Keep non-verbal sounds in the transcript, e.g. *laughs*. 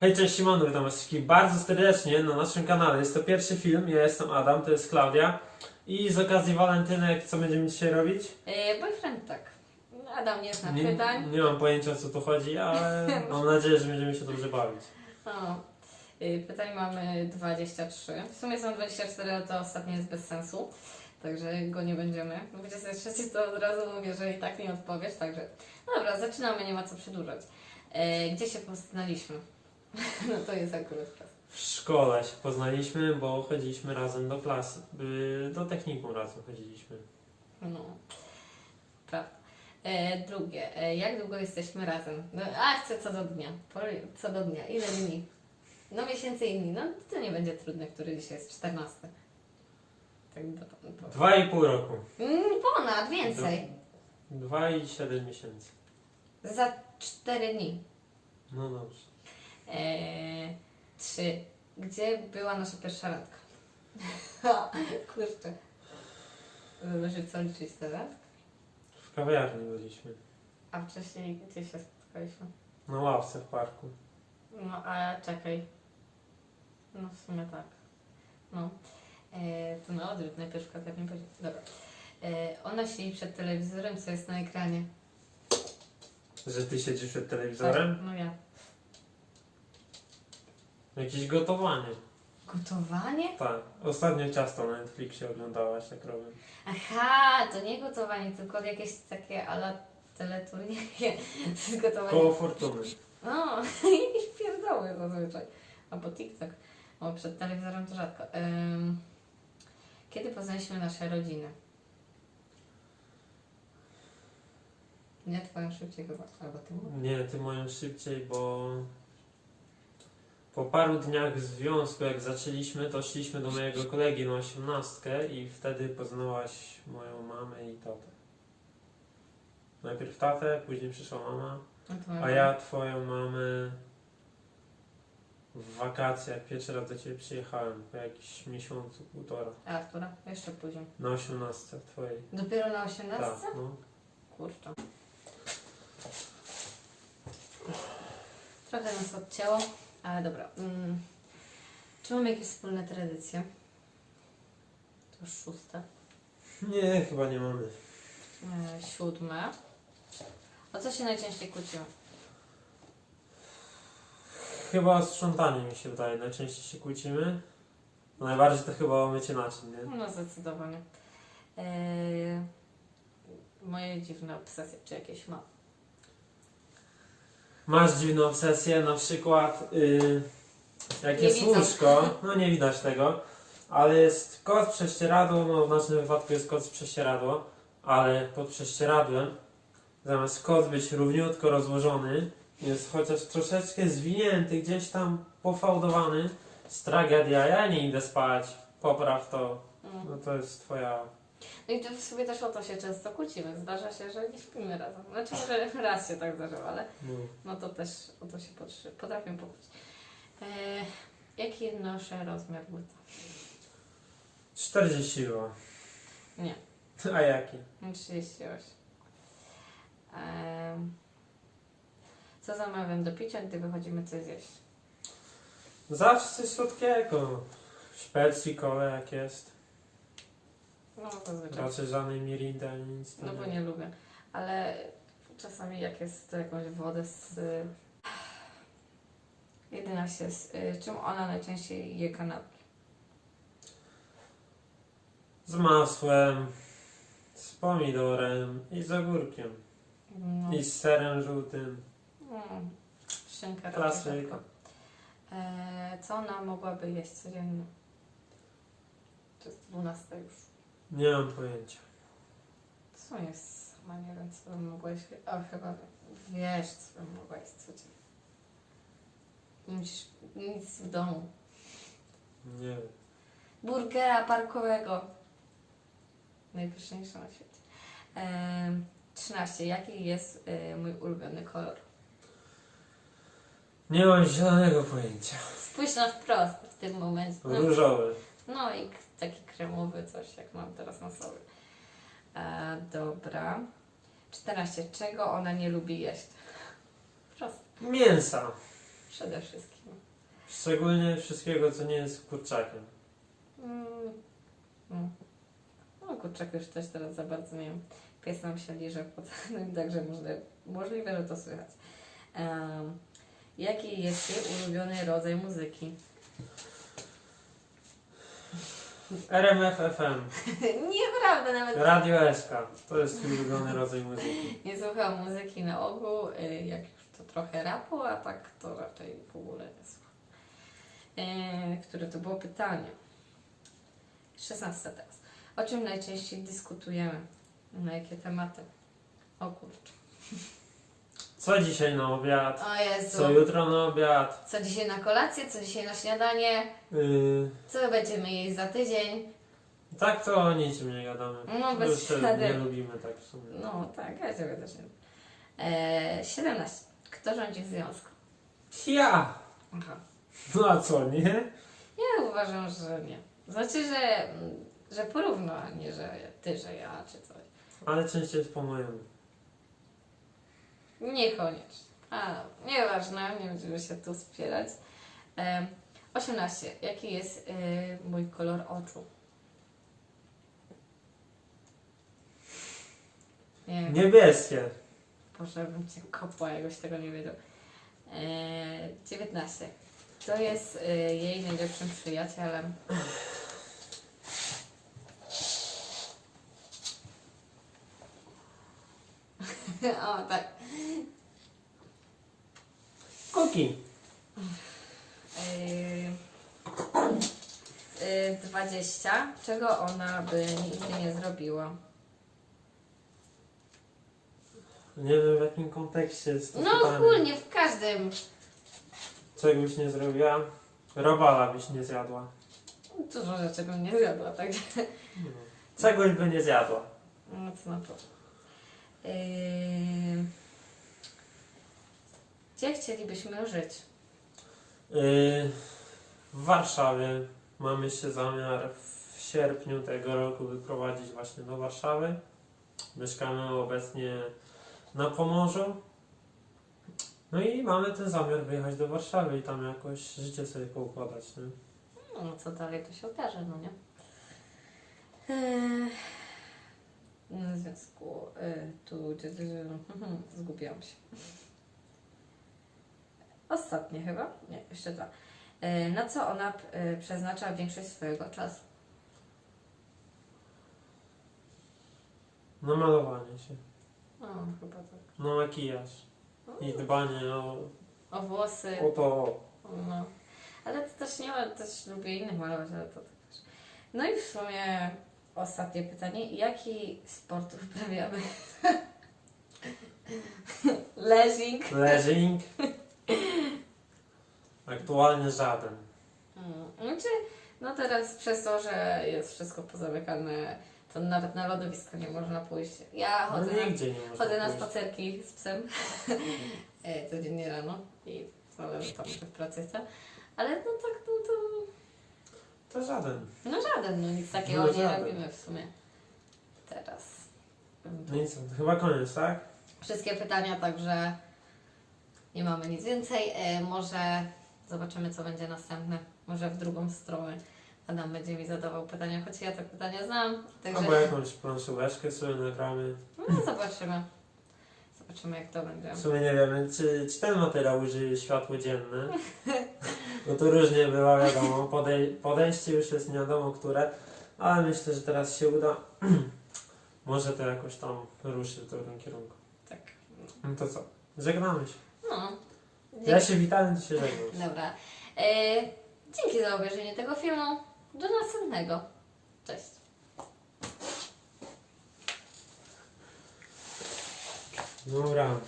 Hej, cześć Simon, witam was wszystkich bardzo serdecznie na naszym kanale. Jest to pierwszy film, ja jestem Adam, to jest Klaudia. I z okazji walentynek, co będziemy dzisiaj robić? E, boyfriend tak. Adam nie zna Nie, pytań. nie mam pojęcia o co tu chodzi, ale *laughs* mam nadzieję, że będziemy się dobrze bawić. No. E, Pytań mamy 23. W sumie są 24, ale to ostatnie jest bez sensu. Także go nie będziemy. 23 to od razu mówię, że i tak nie odpowiesz, także. No dobra, zaczynamy, nie ma co przedłużać. E, gdzie się poznaliśmy? *laughs* no to jest akurat czas. W szkole się poznaliśmy, bo chodziliśmy razem do klasy, y, do technikum razem chodziliśmy. No. Prawda. E, drugie, e, jak długo jesteśmy razem? No, a chcę co do dnia. Co do dnia. Ile dni? No miesięcy i dni. No to nie będzie trudne, który dzisiaj jest 14. Tak do, do. Dwa i pół roku. Mm, ponad, więcej. Dwa i siedem miesięcy. Za 4 dni. No dobrze. E, trzy. Gdzie była nasza pierwsza randka? *laughs* Kurczę. Zależy co liczyć teraz. W kawiarni byliśmy. A wcześniej gdzie się spotkaliśmy? Na ławce w parku. No, a czekaj. No w sumie tak. No. E, to na odwrót, najpierw kawiarnię później. Dobra. E, ona siedzi przed telewizorem, co jest na ekranie. Że ty siedzisz przed telewizorem? Tak, no ja. Jakieś gotowanie. Gotowanie? Tak. Ostatnio ciasto na Netflixie oglądałaś, jak robię. Aha, to nie gotowanie, tylko jakieś takie ala teleturnieje *laughs* z gotowaniem. Koło fortuny. No, jakieś *laughs* pierdoły zazwyczaj. Albo TikTok. O, przed telewizorem to rzadko. Ym, kiedy poznaliśmy nasze rodziny? Nie twoją szybciej chyba, albo ty. Nie, ty moją szybciej, bo po paru dniach związku, jak zaczęliśmy, to szliśmy do mojego kolegi na osiemnastkę i wtedy poznałaś moją mamę i tatę. Najpierw tatę, później przyszła mama, a ja twoją mamę w wakacje, jak pierwszy raz do ciebie przyjechałem, po jakimś miesiącu, półtora. A która? Jeszcze później. Na osiemnastce twojej. Dopiero na 18? Tak, no. Kurczę. Trochę nas odcięło, ale dobra. Mm. Czy mamy jakieś wspólne tradycje? To już szóste. Nie, chyba nie mamy. E, siódme. O co się najczęściej kłócimy? Chyba sprzątanie mi się wydaje, najczęściej się kłócimy. No najbardziej to chyba o mycie naczyń, nie? No zdecydowanie. E, moje dziwne obsesje, czy jakieś mam? Masz dziwną obsesję, na przykład yy, jak Nie jest widzę. łóżko, no nie widać tego, ale jest kot prześcieradło, no w naszym wypadku jest kot prześcieradło, ale pod prześcieradłem zamiast kot być równiutko rozłożony, jest chociaż troszeczkę zwinięty, gdzieś tam pofałdowany, jest tragedia, ja nie idę spać, popraw to, Mm. no to jest twoja... No i to w sobie też o to się często kłócimy. Zdarza się, że nie śpimy razem. Znaczy, że raz się tak zdarzyło, ale No. no to też o to się potrafię pokłócić. E, jaki noszę rozmiar buta? 42. Nie. A jaki? 38. Em, co zamawiam do picia, gdy wychodzimy coś zjeść? Zawsze coś słodkiego. Szpecji, kole jak jest. No zazwyczaj. Raczej żadnej mirindy ani nic. No bo nie lubię. Ale czasami jak jest to jakąś wodę z... y, 11. Z, y, czym ona najczęściej je kanapki? Z masłem, z pomidorem i z ogórkiem. No, I z serem żółtym. mm, szynka Klasyka. rzadko. E, co ona mogłaby jeść codziennie? To jest 12 już. Nie mam pojęcia. Co jest? Sama nie wiem, co bym mogła jeść. A chyba wiesz, co bym mogła jeść codziennie. Nie musisz nic w domu. Nie wiem. Burgera parkowego. Najpyszniejsze na świecie. Em, 13. Jaki jest e, mój ulubiony kolor? Nie mam zielonego pojęcia. Spójrz na wprost w tym momencie. No, Różowy. No i taki kremowy coś, jak mam teraz na sobie. E, dobra. 14. Czego ona nie lubi jeść? Proste. Mięsa. Przede wszystkim. Szczególnie wszystkiego, co nie jest kurczakiem. Mm, mm. No kurczak już też teraz za bardzo nie wiem. Pies nam się liże pod także możliwe, możliwe, że to słychać. Em, jaki jest Jej ulubiony rodzaj muzyki? RMF FM, *laughs* Nieprawda nawet. Radio SK. To jest twój ulubiony rodzaj muzyki. Nie słucham muzyki na ogół, y, jak już to trochę rapu, a tak to raczej w ogóle nie słucham. E, które to było pytanie? 16 teraz. O czym najczęściej dyskutujemy? Na jakie tematy? O kurczę. *laughs* Co dzisiaj na obiad? O Jezu. Co jutro na obiad? Co dzisiaj na kolację, co dzisiaj na śniadanie, Yy, co będziemy jeść za tydzień. tak to o niczym nie gadamy. No, bez Już nie lubimy tak w sumie. No tak, ja ciebie też nie. E, 17. Kto rządzi w związku? Ja! Aha. No a co, nie? Ja uważam, że nie. Znaczy, że, że porówno, a nie, że ty, że ja, czy coś. Ale częściej jest po mojemu. Niekoniecznie. A, nieważne, nie będziemy się tu spierać. E, 18. Jaki jest e, mój kolor oczu? Nie wiem. Niebieskie. Boże, bym cię kopła, jakbyś tego nie wiedział. E, 19. Kto jest e, jej najlepszym przyjacielem? *laughs* o, tak. Kuki. Yy, yy, 20. Czego ona by nigdy nie zrobiła? Nie wiem w jakim kontekście jest to No pytanie. ogólnie w każdym. Czegoś nie zrobiła? Robala byś nie zjadła. Dużo rzeczy bym nie zjadła, także. Czegoś by nie zjadła. No co na pewno. Yy, gdzie chcielibyśmy żyć? Yy, w Warszawie mamy się zamiar w sierpniu tego roku wyprowadzić właśnie do Warszawy. Mieszkamy obecnie na Pomorzu. No i mamy ten zamiar wyjechać do Warszawy i tam jakoś życie sobie poukładać. Nie? No co dalej to się okaże, no nie? Yy, w związku yy, tu mhm, zgubiłam się. Ostatnie chyba? Nie, jeszcze dwa. Yy, na co ona yy, przeznacza większość swojego czasu? Na malowanie się, O, chyba tak. na makijaż i dbanie o, O włosy. o to. No. Ale to też nie ma, też lubię innych malować, ale to też. No i w sumie ostatnie pytanie. Jaki sport uprawiamy? *laughs* Leżing. Leżing. *laughs* Aktualnie żaden. Mm, Znaczy, no teraz przez to, że jest wszystko pozamykane, to nawet na lodowisko nie można pójść. Ja No chodzę, na, nigdzie nie można chodzę na pójść. spacerki z psem *laughs* e, codziennie rano i zależy tam, czy w pracy jestem. Ale no tak, no to To żaden. No żaden, no nic takiego No nie żaden. robimy w sumie. Teraz. No co, to chyba koniec, tak? Wszystkie pytania, także nie mamy nic więcej. E, może zobaczymy, co będzie następne. Może w drugą stronę Adam będzie mi zadawał pytania, choć ja te pytania znam. Albo Także jakąś planszóweczkę sobie nagramy. no, zobaczymy. Zobaczymy, jak to będzie. W sumie nie wiemy, czy, czy ten materiał użyje światło dzienne. No to różnie bywa, wiadomo. Podej podejście już jest nie wiadomo które, ale myślę, że teraz się uda. *clears throat* Może to jakoś tam ruszy w dobrym kierunku. Tak. No to co? Żegnamy się. No. Ja się ty się żegnam. Dobra. E, dzięki za obejrzenie tego filmu. Do następnego. Cześć. Dobra.